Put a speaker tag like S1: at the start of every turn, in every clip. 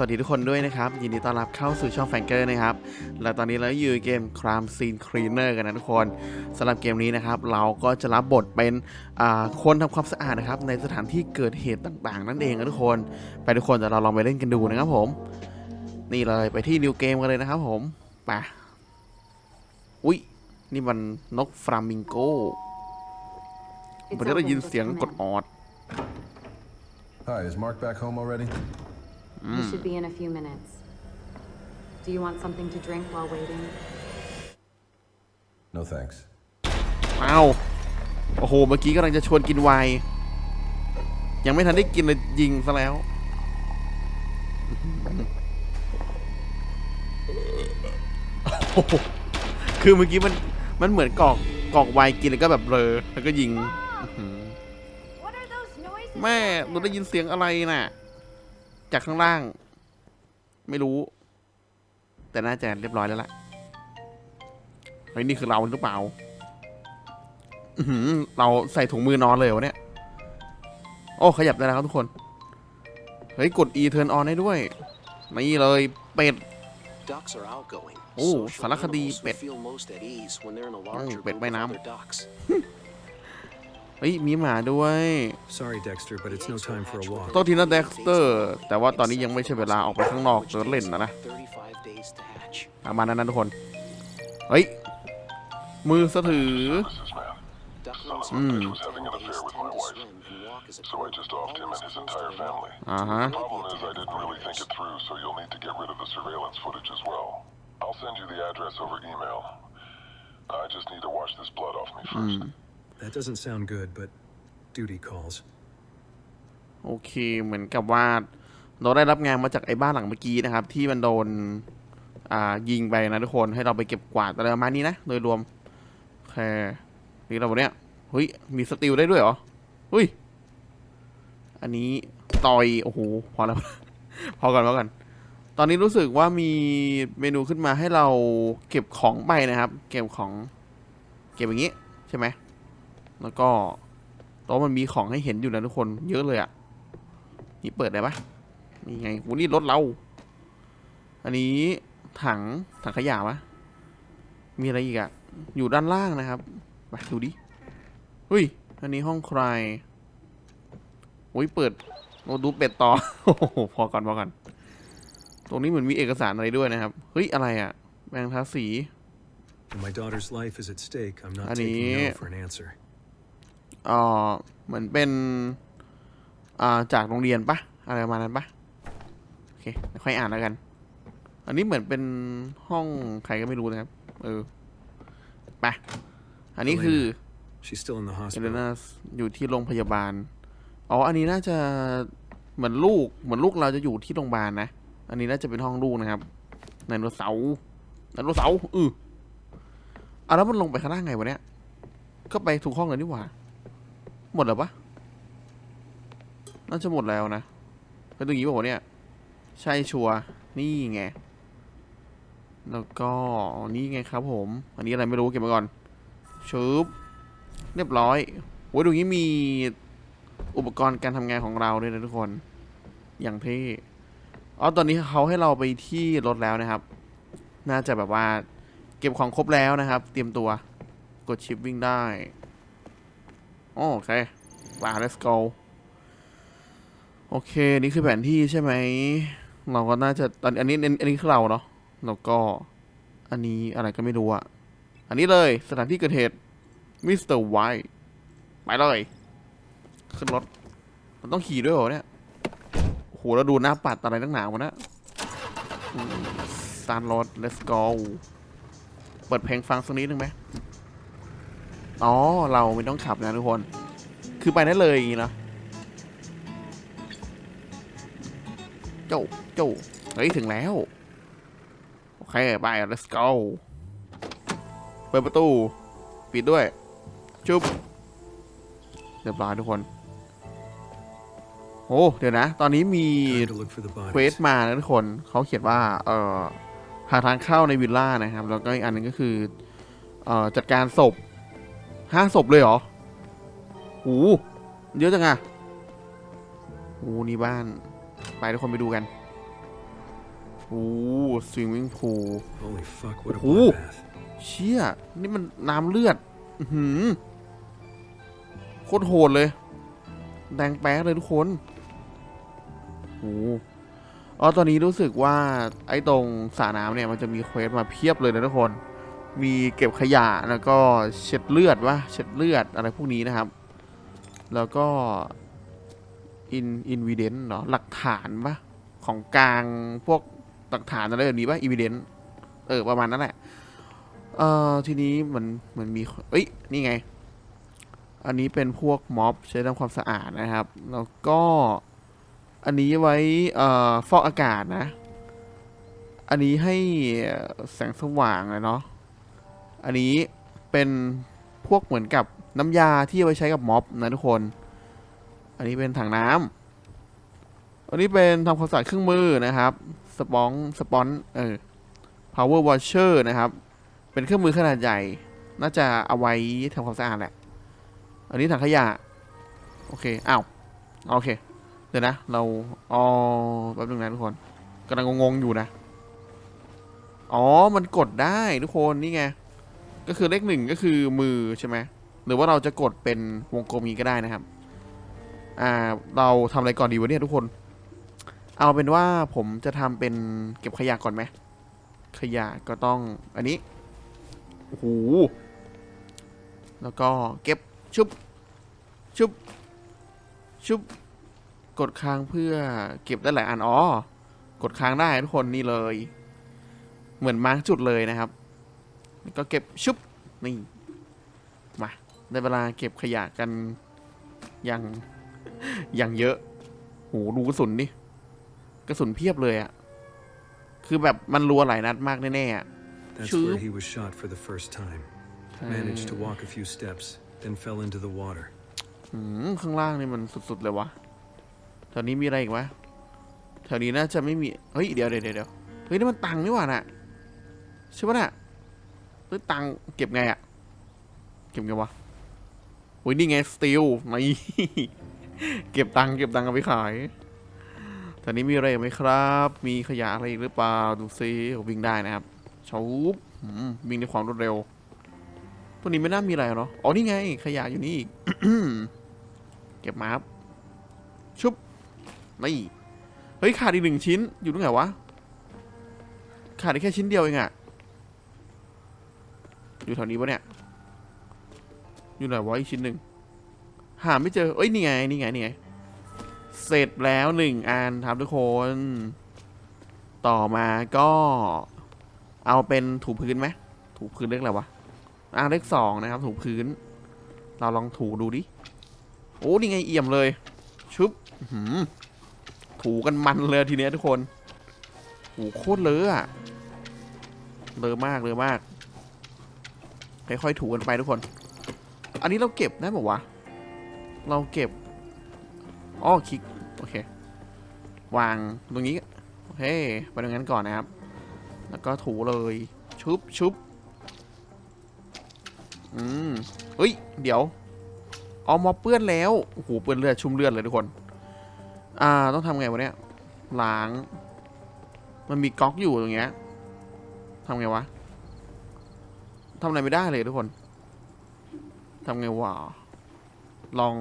S1: สวัสดีทุกคนด้วยนะครับ ยินดีต้อนรับเข้าสู่ช่องแฟงเกอร์นะครับ และตอนนี้เราอยู่เกม Crime Scene Cleaner กันนะทุกคนสำหรับเกมนี้นะครับ เราก็จะรับบทเป็นอ่าคนทำความสะอาดนะครับ ในสถานที่เกิดเหตุต่างๆ นั่นเองนะทุกคน ไปทุกคนเดี๋ยวเราลองไปเล่นกันดูนะครับผม นี่เลยไปที่นิวเกมกันเลยนะครับผมไปอุ๊ยนี่มันนกฟลามิงโก
S2: It's
S1: ผมจะได้
S2: open,
S1: ยิน
S2: let's
S1: เสียง
S2: come
S1: กด
S2: in.
S1: ออด
S3: Hi, is Mark back home already?
S2: He should be in a few minutes. Do you want something to drink while waiting?
S3: No thanks.
S1: อ้าวโอ้โห เมื่อกี้กำลังจะชวนกินไวน์ยังไม่ทันได้กินเลยยิงซะแล้วโอ้โหคือเมื่อกี้มันมันเหมือนกรอกกรอกไวน์กินแล้วก็แบบเบลอแล้วก็ยิงอื้อหือ
S4: What are those noises?
S1: แม่
S4: back
S1: หนู
S4: there?
S1: ได้ยินเสียงอะไรน่ะ จากข้างล่าง ไม่รู้ แต่น่าจะเรียบร้อยแล้วล่ะเฮ้ยนี่คือเราหรือเปล่าอื้อหือเราใส่ถุงมือนอนเลยวะเนี่ย โอ้ขยับได้แล้วครับทุกคน เฮ้ย กด E turn on ได้ด้วยนี่เลยเป็ด
S5: Ducks are outgoing.
S1: Oh,
S5: social
S1: สารคดี
S5: animals who
S1: เป็ด
S5: feel most at ease when they're in a larger
S1: เป็ด
S5: group
S1: ว่าย
S5: of
S1: น้
S5: other ducks. ำ
S1: เฮ้ยมีหมาด้วย
S6: Sorry, Dexter, but it's no time for a walk.
S1: โทษทีนะเด็กสเตอร์ แต่ว่าตอนนี้ยังไม่ใช่เวลาออกไปข้างนอกเดินเล่นนะนะ
S5: 35 days to hatch.
S1: ประมาณนั้นนะทุกคน เฮ้ย มือสะถือ
S5: Ducklings
S1: Mm.
S5: after 10 days tend to swim and walk as a
S7: So I
S5: group,
S7: just offed him and his
S5: almost
S7: entire
S5: close to
S7: family.
S1: อ่าฮะ
S7: Problem is, I didn't really think it through, so you'll need to get rid of the surveillance footage as well. I'll send you the address over email. I just need to wash this blood off me first.
S6: That doesn't sound good, but duty calls.
S1: โอเค เหมือนกับว่า เราได้รับงานมาจากไอ้บ้านหลังเมื่อกี้นะครับ ที่มันโดน อ่า ยิงไปนะทุกคน ให้เราไปเก็บกวาดอะไรประมาณนี้นะ โดยรวมโอเคนี่เราเนี่ยเฮ้ย มีสติลได้ด้วยเหรอเฮ้ย อันนี้ต่อย โอ้โห พอแล้ว พอก่อนพอก่อนตอนนี้รู้สึกว่ามีเมนูขึ้นมาให้เราเก็บของไปนะครับ เก็บของ เก็บอย่างนี้ ใช่ไหม แล้วก็โต๊ะมันมีของให้เห็นอยู่นะทุกคน เยอะเลยอะ่ะ นี่เปิดได้ปะนี่ไงวันนี้รถเรา อันนี้ถังถังขยะวะมีอะไรอีกอะ่ะ อยู่ด้านล่างนะครับไปดูดิเฮ้ย อันนี้ห้องใครโอ้ยเปิดโอ้ดูเป็ดต่อโอ้โหพอก่อนพอก่อนตรงนี้เหมือนมีเอกสารอะไรด้วยนะครับ เฮ้ย อะไรอะ่ะแบงค์ทาสี
S6: When my daughter's life is at stake, I'm not
S1: Honey.
S6: taking no for an answer.
S1: เอ่อเหมือนเป็นอ่าจากโรงเรียนปะอะไรประมาณนั้นปะโอเคเดี๋ยวค่อยอ่านแล้วกัน อันนี้เหมือนเป็นห้องใครก็ไม่รู้นะครับ เออไปอันนี้คือ
S6: She's still in the
S1: เอเล
S6: hospital.
S1: นาอยู่ที่โรงพยาบาล อ๋อ อันนี้น่าจะเหมือนลูก เหมือนลูกเราจะอยู่ที่โรงพยาบาลนะ อันนี้น่าจะเป็นห้องลูกนะครับไดโนเสาร์ไดโนเสาร์อืออะแล้วมันลงไปข้างล่างไงวะเนี่ย ก็ไปถูกห้องเลยนี่หว่า หมดแล้วปะน่าจะหมดแล้วนะเป็นตรงนี้ป่าวะเนี่ย ใช่ชัวร์นี่ไง แล้วก็นี่ไงครับผม อันนี้อะไรไม่รู้เก็บมาก่อนชุบเรียบร้อยโอ้ยตรงนี้มีอุปกรณ์การทำงานของเราด้วยนะทุกคน อย่างเท่อ๋อตอนนี้เขาให้เราไปที่รถแล้วนะครับ น่าจะแบบว่า เก็บของครบแล้วนะครับ เตรียมตัว กดชิปวิ่งได้ โอเคมา let's go โอเค นี่คือแผนที่ใช่ไหม เราก็น่าจะตอนอันนี้อันนี้คือเราเนาะแล้วก็ อันนี้อะไรก็ไม่รู้อะอันนี้เลยสถานที่เกิดเหตุมิสเตอร์ไวท์ไปเลย ขึ้นรถ มันต้องขี่ด้วยเหรอเนี่ยโอ้โหแล้วดูหน้าปัดอะไรตั้งหนาวะนะสตาร์รถ let's go เปิดเพลงฟังสักนิดนึงไหมอ๋อ เราไม่ต้องขับนะทุกคน คือไปได้เลยอย่างงี้นะโจ้โจ้เฮ้ยถึงแล้ว โอเค ไป let's go เปิดประตู ปิดด้วย จุ๊บเรียบร้อยทุกคน โอ้ เดี๋ยวนะ ตอนนี้มี
S6: Time to look for the
S1: เควส
S6: bodies.
S1: มานะทุกคน เขาเขียนว่า เอ่อ หาทางเข้าในวิลล่านะครับ แล้วก็อีกอันหนึงก็คือ เอ่อ จัดการศพห้าศพเลยเหรอ โอ้เยอะจังอะโอ้นี่บ้าน ไปทุกคนไปดูกันโอ้สวิงวิ่งพูล
S6: Holy fuck, what a
S1: Ooh.
S6: bloodbath.
S1: เชี่ย นี่มันน้ำเลือดอื้อหือโคตรโหดเลย แดงแป๊กเลยทุกคนโอ้อ๋อตอนนี้รู้สึกว่าไอ้ตรงสระน้ำเนี่ยมันจะมีเควสมาเพียบเลยนะทุกคน มีเก็บขยะแล้วก็เช็ดเลือดวะเช็ดเลือดอะไรพวกนี้นะครับ แล้วก็อินอินวิเดนเหรอหลักฐานปะของกลางพวกหลักฐานอะไรแบบนี้ปะอินวิเดนเออ ประมาณนั้นแหละ เอ่อ ทีนี้เหมือนเหมือนมีเอ้ย นี่ไง อันนี้เป็นพวกม็อบใช้ทำความสะอาดนะครับ แล้วก็อันนี้ไว้ เอ่อ ฟอกอากาศนะ อันนี้ให้แสงสว่างเลยเนาะ อันนี้เป็นพวกเหมือนกับ น้ำยาที่เอาไว้ใช้กับม็อบนะทุกคน อันนี้เป็นถังน้ำอันนี้เป็นทำความสะอาดเครื่องมือนะครับ สปองสปอนเออ power washer นะครับ เป็นเครื่องมือขนาดใหญ่ น่าจะเอาไว้ทำความสะอาดแหละ อันนี้ถังขยะ โอเค อ้าว โอเค เดี๋ยวนะ เราอ๋อแป๊บนึงนะทุกคนกำลังงงๆอยู่นะ อ๋อ มันกดได้ทุกคน นี่ไง ก็คือเลขหนึ่งก็คือมือใช่ไหม หรือว่าเราจะกดเป็นวงกลมนี้ก็ได้นะครับ อ่า เราทำอะไรก่อนดีวะเนี่ยทุกคน เอาเป็นว่าผมจะทำเป็นเก็บขยะก่อนไหม ขยะก็ต้องอันนี้ โอ้โห แล้วก็เก็บชุบ ชุบ ชุบ กดค้างเพื่อเก็บได้หลายอัน อ๋อ กดค้างได้ทุกคนนี่เลย เหมือนมาร์กจุดเลยนะครับ แล้วก็เก็บชุบ นี่ ได้เวลาเก็บขยะกันอย่างอย่างเยอะโหดูกระสุนดิกระสุนเพียบเลยอะคือแบบมันรัวหลายนัดมากแน่ๆอะ
S6: That's
S1: Shoot.
S6: where he was shot for the first time. Managed to walk a few steps, then fell into the water.
S1: อืมข้างล่างนี่มันสุดๆเลยวะแถวนี้มีอะไรอีกวะแถวนี้น่าจะไม่มี เฮ้ย เดี๋ยวเดี๋ยวเดี๋ยวเฮ้ยนี่มันตังค์นี่หว่าน่ะ ใช่ปะน่ะเฮ้ยตังค์เก็บไงอะเก็บไงวะโอ้ยนี่ไงสตีลนี่เก็บตังค์เก็บตังค์เอาไปขายแถวนี้มีอะไรไหมครับ มีขยะอะไรหรือเปล่า ดูซิวิ่งได้นะครับชูบวิ่งด้วยความรวดเร็ว ตัวนี้ไม่น่ามีอะไรเนาะอ๋อนี่ไง ขยะอยู่นี่อีกเก็บมาครับ ชุบนี่เฮ้ยขาดอีกหนึ่งชิ้น อยู่ตรงไหนวะ ขาดแค่ชิ้นเดียวเองอะอยู่แถวนี้ปะเนี่ย อยู่ไหนวะอีกชิ้นหนึ่งหาไม่เจอเอ้ยนี่ไงนี่ไงนี่ไงเสร็จแล้วหนึ่งอันครับทุกคน ต่อมาก็ เอาเป็นถูพื้นไหมถูพื้นเรียกอะไรวะอ่าเลขสองนะครับ ถูพื้น เราลองถูดูดิโอ้นี่ไงเอี่ยมเลยชุบหือถูกันมันเลยทีเนี้ยทุกคนโอ้โคตรเลอะอะเลอะมากเลอะมากค่อยๆถูกันไปทุกคน อันนี้เราเก็บได้ป่าวะ เราเก็บอ้อคลิก โอเค วางตรงนี้ โอเค ไปตรงนั้นก่อนนะครับ แล้วก็ถูเลย ชุบชุบอืมเฮ้ย เดี๋ยวเอามาเปื้อนแล้ว โอ้โห เปื้อนเลือด ชุ่มเลือดเลยทุกคน อ่า ต้องทำไงวะเนี่ย ล้าง มันมีก๊อกอยู่ตรงเงี้ยทำไงวะทำอะไรไม่ได้เลยทุกคน ทำไงวะลอง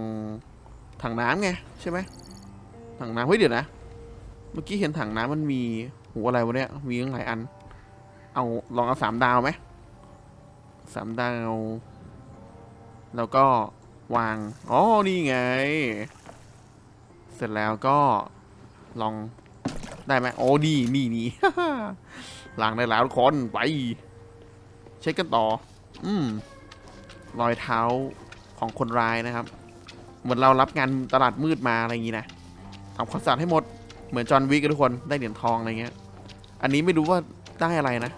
S1: ถังน้ำไงใช่ไหมถังน้ำเฮ้ยเดี๋ยวนะ เมื่อกี้เห็นถังน้ำมันมีหูอะไรวะเนี่ยมีตั้งหลายอัน เอาลองเอาสามดาวไหมสามดาว แล้วก็วางอ๋อนี่ไง เสร็จแล้วก็ลองได้ไหมโอ้ดีนี่นี่ล้างได้แล้วทุกคนไป เช็คกันต่อ อืม รอยเท้าของคนร้ายนะครับ เหมือนเรารับงานตลาดมืดมาอะไรอย่างนี้นะทำความสะอาดให้หมดเหมือนจอห์นวิกทุกคนได้เหรียญทองอะไรเงี้ย อันนี้ไม่รู้ว่าได้อะไรนะ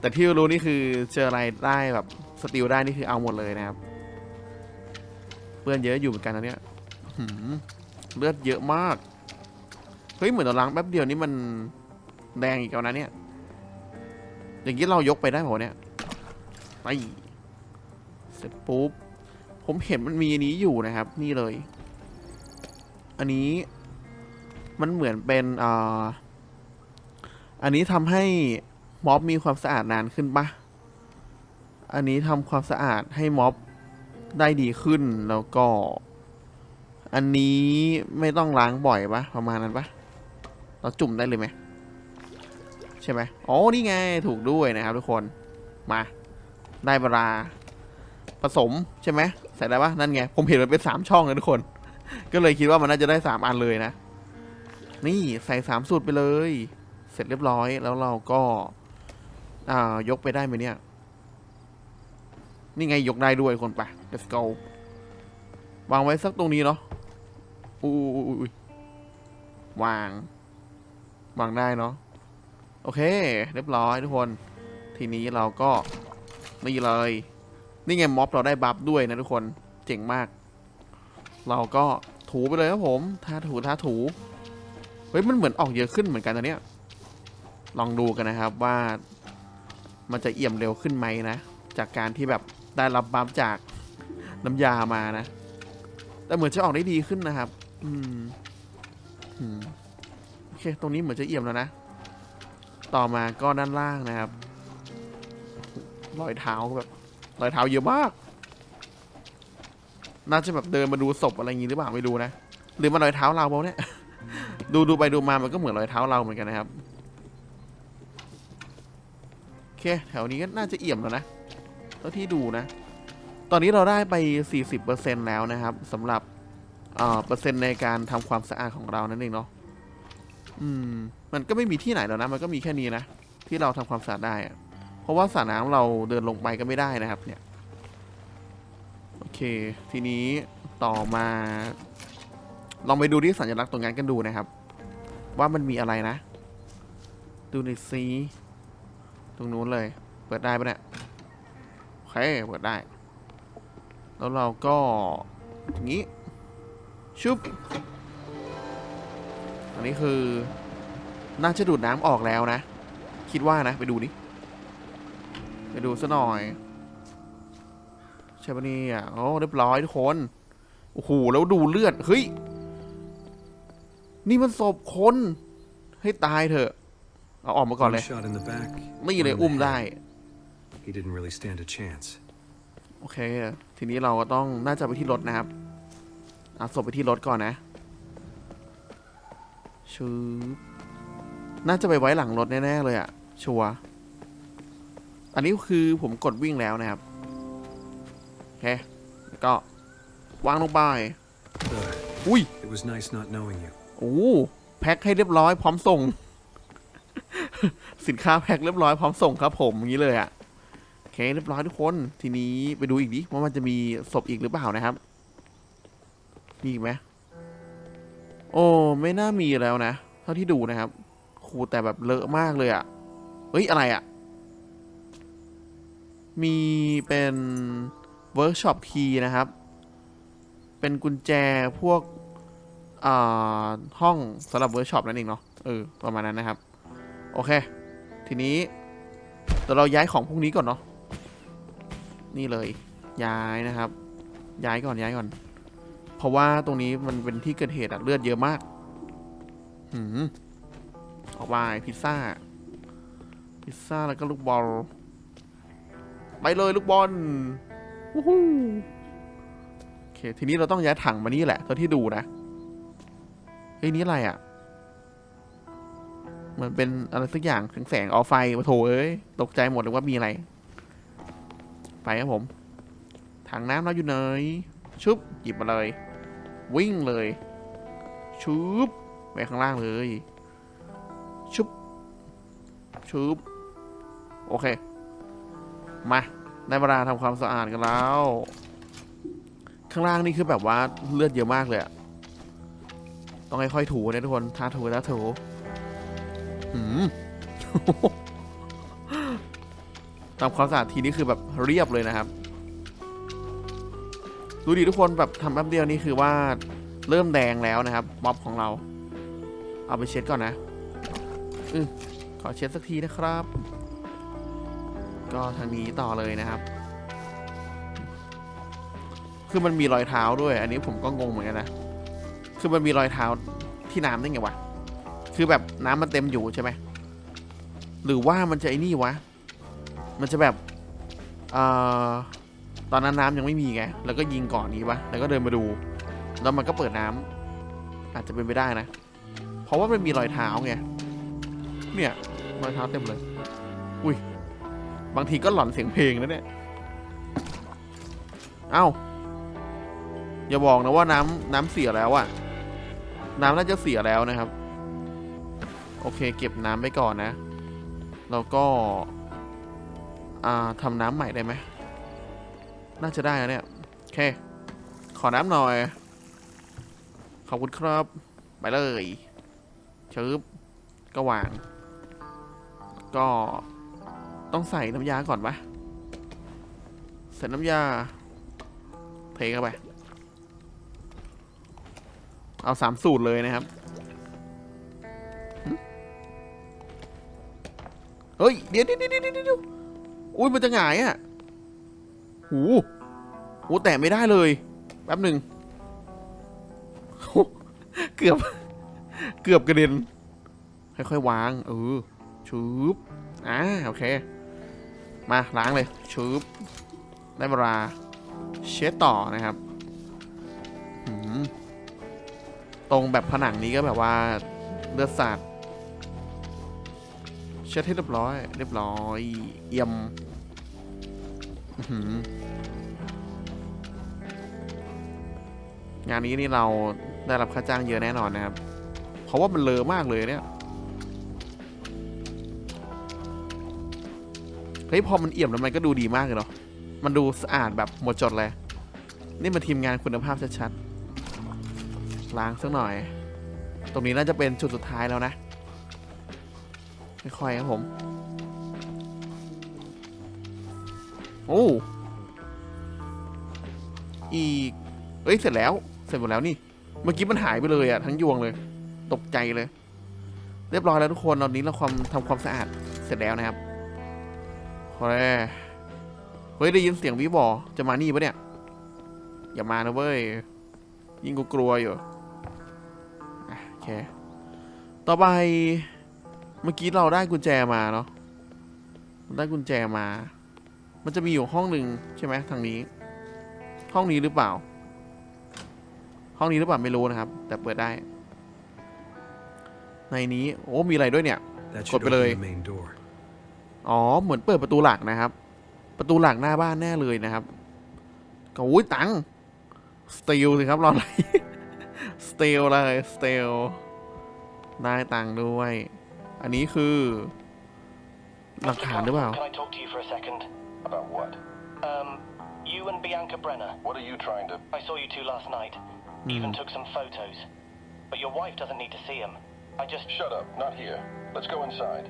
S1: แต่ที่รู้นี่คือเจออะไรได้แบบสติลได้นี่คือเอาหมดเลยนะครับเปื้อนเยอะอยู่เหมือนกันนะเนี่ยเลือดเยอะมาก เฮ้ยเหมือนเราล้างแป๊บเดียวนี่มันแดงอีกแล้วนะเนี่ย อย่างนี้เรายกไปได้เปล่าวะเนี่ยไป ร็จปุ๊บ ผมเห็นมันมีอันนี้อยู่นะครับ นี่เลย อันนี้มันเหมือนเป็นอ่าอันนี้ทำให้ม็อบมีความสะอาดนานขึ้นปะอันนี้ทำความสะอาดให้ม็อบได้ดีขึ้นแล้วก็ อันนี้ไม่ต้องล้างบ่อยปะประมาณนั้นปะเราจุ่มได้เลยไหมใช่ไหมอ๋อนี่ไงถูกด้วยนะครับทุกคนมา ได้เวลา ผสมใช่ไหมใส่ได้ปะนั่นไง ผมเห็นมันเป็นสามช่องเลยทุกคน ก็เลยคิดว่ามันน่าจะได้สามอันเลยนะ นี่ใส่สามสูตรไปเลย เสร็จเรียบร้อยแล้วเราก็ อ่ายกไปได้ไหมเนี่ย นี่ไงยกได้ด้วยคนไป let's go วางไว้สักตรงนี้เนาะอุ้ยวาง วางได้เนาะโอเค เรียบร้อยทุกคน ทีนี้เราก็นี่เลย นี่ไงม็อบเราได้บัฟด้วยนะทุกคนเจ๋งมาก เราก็ถูไปเลยครับผมทาถูทาถูเฮ้ยมันเหมือนออกเยอะขึ้นเหมือนกันตอนเนี้ยลองดูกันนะครับว่า มันจะเอี่ยมเร็วขึ้นไหมนะ จากการที่แบบได้รับบัฟจากน้ำยามานะ แต่เหมือนจะออกได้ดีขึ้นนะครับ อืมอืมโอเค ตรงนี้เหมือนจะเอี่ยมแล้วนะ ต่อมาก็ด้านล่างนะครับ รอยเท้าแบบ รอยเท้าเยอะมาก น่าจะแบบเดินมาดูศพอะไรอย่างงี้หรือเปล่าไม่รู้นะ หรือมันรอยเท้าเราเปล่าเนี่ย ดูดูไปดูมามันก็เหมือนรอยเท้าเราเหมือนกันนะครับ โอเค แถวนี้ก็น่าจะเอี่ยมแล้วนะเท่าที่ดูนะ ตอนนี้เราได้ไป 40%แล้วนะครับสำหรับเอ่อเปอร์เซ็นต์ในการทำความสะอาดของเรานั่นเองเนาะ อืม มันก็ไม่มีที่ไหนแล้วนะ มันก็มีแค่นี้นะ ที่เราทำความสะอาดได้อะ เพราะว่าสระน้ำเราเดินลงไปก็ไม่ได้นะครับ เนี่ย โอเค ทีนี้ต่อมา ลองไปดูที่สัญลักษณ์ตรงนั้นกันดูนะครับ ว่ามันมีอะไรนะ ดูในซีตรงนู้นเลย เปิดได้ปะเนี่ยโอเคเปิดได้ แล้วเราก็อย่างนี้ ชุบ อันนี้คือ น่าจะดูดน้ำออกแล้วนะ คิดว่านะ ไปดูดิ ไปดูซะหน่อยใช่ปะเนี่ยโอ้เรียบร้อยทุกคน โอ้โห แล้วดูเลือด เฮ้ย นี่มันศพคน ให้ตายเถอะ เอาออกมาก่อน
S6: One
S1: เลย
S6: shot in the back.
S1: นี่เลย
S6: one in the
S1: อุ้ม
S6: head.
S1: ได้
S6: He didn't really stand a chance.
S1: โอเค ทีนี้เราก็ต้องน่าจะไปที่รถนะครับเอาศพไปที่รถก่อนนะชืบน่าจะไปไว้หลังรถแน่ๆเลยอะชัวร์ อันนี้คือผมกดวิ่งแล้วนะครับ โอเค แล้วก็วางลงไป
S6: Ugh,
S1: อุ้ย
S6: it was nice not knowing you.
S1: โอ้แพ็คให้เรียบร้อยพร้อมส่ง สินค้าแพ็คเรียบร้อยพร้อมส่งครับผมอย่างนี้เลยอะโอเคเรียบร้อยทุกคน ทีนี้ไปดูอีกดิว่ามันจะมีศพอีกหรือเปล่านะครับ มีอีกไหมโอ้ไม่น่ามีแล้วนะ เท่าที่ดูนะครับครูแต่แบบเลอะมากเลยอะเฮ้ยอะไรอะ มีเป็นเวิร์กช็อปคีย์นะครับ เป็นกุญแจพวกอ่าห้องสำหรับเวิร์กช็อปนั่นเองเนาะเออประมาณนั้นนะครับ โอเค ทีนี้เดี๋ยวเราย้ายของพวกนี้ก่อนเนาะนี่เลย ย้ายนะครับ ย้ายก่อนย้ายก่อน เพราะว่าตรงนี้มันเป็นที่เกิดเหตุอะเลือดเยอะมากหืมออกไปพิซซ่าพิซซ่าแล้วก็ลูกบอล ไปเลยลูกบอลวู้ฮู้โอเค ทีนี้เราต้องย้ายถังมานี่แหละเท่าที่ดูนะ เฮ้ย นี่อะไรอะ่ะมือนเป็นอะไรสักอย่างแสงแสงเอาไฟมาโถเอ้ย ตกใจหมดเลยว่ามีอะไร ไปครับผม ถังน้ำเราอยู่ไหน ชุบ หยิบมาเลย วิ่งเลย ชุบ ไปข้างล่างเลย ชุบ ชุบ โอเค มาได้เวลาทำความสะอาดกันแล้ว ข้างล่างนี่คือแบบว่าเลือดเยอะมากเลยอะต้องค่อยๆถูนะทุกคนทาถูทาถูหืมทำความสะอาดทีนี้คือแบบเรียบเลยนะครับ ดูดิทุกคนแบบทำแป๊บเดียวนี่คือว่าเริ่มแดงแล้วนะครับม็อบของเรา เอาไปเช็ดก่อนนะอือขอเช็ดสักทีนะครับ ก็ทางนี้ต่อเลยนะครับ คือมันมีรอยเท้าด้วย อันนี้ผมก็งงเหมือนกันนะ คือมันมีรอยเท้าที่น้ำได้ไงวะ คือแบบน้ำมันเต็มอยู่ใช่ไหม หรือว่ามันจะไอ้นี่วะ มันจะแบบเอ่อตอนนั้นน้ำยังไม่มีไง แล้วก็ยิงก่อนนี้ปะแล้วก็เดินมาดู แล้วมันก็เปิดน้ำอาจจะเป็นไปได้นะ เพราะว่ามันมีรอยเท้าไง เนี่ยรอยเท้าเต็มเลย อุ้ย บางทีก็หลอนเสียงเพลงนะเนี่ย เอ้า อย่าบอกนะว่าน้ำน้ำเสียแล้วอะน้ำน่าจะเสียแล้วนะครับ โอเค เก็บน้ำไปก่อนนะ แล้วก็ อ่าทำน้ำใหม่ได้ไหม น่าจะได้นะเนี่ย โอเค ขอน้ำหน่อย ขอบคุณครับ ไปเลยชึบก็วาง ก็ ต้องใส่น้ำยาก่อนปะใส่น้ำยา เทเข้าไป เอาสามสูตรเลยนะครับ เฮ้ย เดี๋ยวเดี๋ยวเดี๋ยวเดี๋ยวอุ้ยมันจะหงายอะหูหูแตะไม่ได้เลย แป๊บหนึ่งเกือบ เกือบกระเด็น ค่อยๆวาง เออชืบอ่า โอเค มาล้างเลยชืบได้เวลาเช็ดต่อนะครับตรงแบบผนังนี้ก็แบบว่าเลือดสาดเช็ดให้เรียบร้อย เรียบร้อยเอี่ยมงานนี้นี่เราได้รับค่าจ้างเยอะแน่นอนนะครับ เพราะว่ามันเลอะมากเลยเนี่ย ฮ้ยพอมันเอี่ยมแล้วมันก็ดูดีมากเลยเนาะมันดูสะอาดแบบหมดจดเลย นี่มันทีมงานคุณภาพชัดๆล้างสักหน่อย ตรงนี้น่าจะเป็นจุดสุดท้ายแล้วนะค่อยๆครับผมโอ้อีกเอ้ยเสร็จแล้วเสร็จหมดแล้วนี่ เมื่อกี้มันหายไปเลยอะทั้งยวงเลย ตกใจเลย เรียบร้อยแล้วทุกคนตอนนี้เราความทำความสะอาดเสร็จแล้วนะครับ โอเคเฮ้ยได้ยินเสียงวิบอจะมานี่ปะเนี่ย อย่ามานะเว้ย ยิ่งกูกลัวอยู่อะโอเค ต่อไป เมื่อกี้เราได้กุญแจมาเนาะได้กุญแจมา มันจะมีอยู่ห้องหนึ่งใช่ไหมทางนี้ ห้องนี้หรือเปล่า ห้องนี้หรือเปล่าไม่รู้นะครับ แต่เปิดได้ ในนี้ โอ้ มีอะไรด้วยเนี่ย
S6: That
S1: Cột
S6: should
S1: vào
S6: open
S1: lời.
S6: the main door.
S1: อ๋อ เหมือนเปิดประตูหลักนะครับ ประตูหลักหน้าบ้านแน่เลยนะครับก็อุ้ยตังสตีลสิครับรออะไรสตีลเลยสตีลได้ตังค์ด้วย อันนี้คือ หลักฐานหรือเปล่า
S8: Can I talk to you for a second?
S7: About what?
S8: Um, you and Bianca Brenner.
S7: What are you trying to...
S8: I saw you two last night. Even took some photos. But your wife doesn't need to see them. I just.
S7: Shut up, not here. Let's go inside.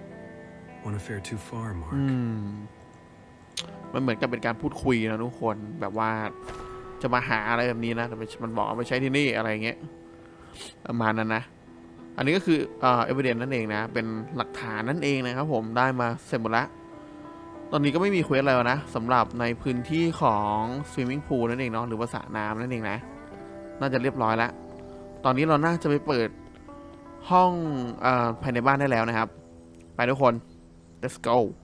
S6: One affair too far, Mark.
S1: อืมมันเหมือนกับเป็นการพูดคุยนะทุกคนแบบว่าจะมาหาอะไรแบบนี้นะแต่มันบอกเอาไปใช้ที่นี่อะไรเงี้ยประมาณนั้นนะ อันนี้ก็คือเอ่อเอเวเดนนั่นเองนะ เป็นหลักฐานนั่นเองนะครับผมได้มาเสร็จหมดล้วตอนนี้ก็ไม่มีเควสอะไรแล้วนะสำหรับในพื้นที่ของสวิมมิ่งพูลนั่นเองเนาะหรือว่าสระน้ำนั่นเองนะ น่าจะเรียบร้อยแล้ว ตอนนี้เราน่าจะไปเปิดห้องเออภายในบ้านได้แล้วนะครับ ไปทุกคน let's go